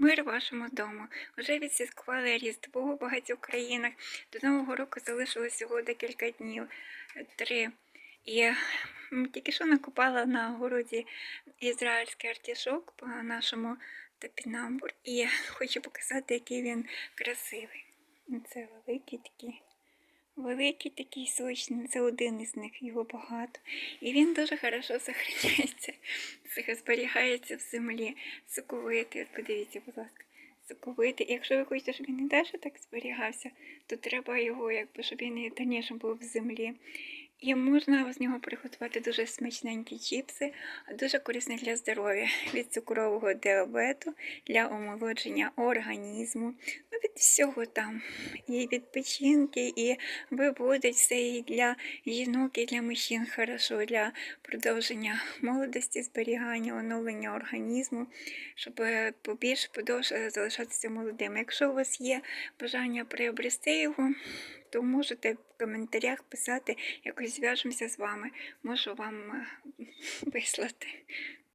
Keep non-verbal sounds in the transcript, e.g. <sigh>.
Мир вашому дому. Уже відсвяткували Різдво у багатьох країнах. До Нового року залишилось всього декілька днів, три. І тільки що накопала на городі ізраїльський артішок по нашому топінамбур. І хочу показати, який він красивий. Це великий такий. Великий такий сочний, це один із них, його багато. І він дуже хорошо зберігається, зберігається в землі. Соковитий, от подивіться, будь ласка, соковитий. І якщо ви хочете, щоб він і далі так зберігався, то треба його, якби, щоб він і дальніше був в землі. І можна з нього приготувати дуже смачненькі чіпси, дуже корисні для здоров'я, від цукрового діабету, для омолодження організму, ну від всього там. І від печінки, і виводить все і для жінок, і для мужчин хорошо, для продовження молодості, зберігання, оновлення організму, щоб е, побільше подовше залишатися молодим. Якщо у вас є бажання приобрести його, то можете в коментарях писати, якось зв'яжемося з вами, можу вам е, <laughs> вислати.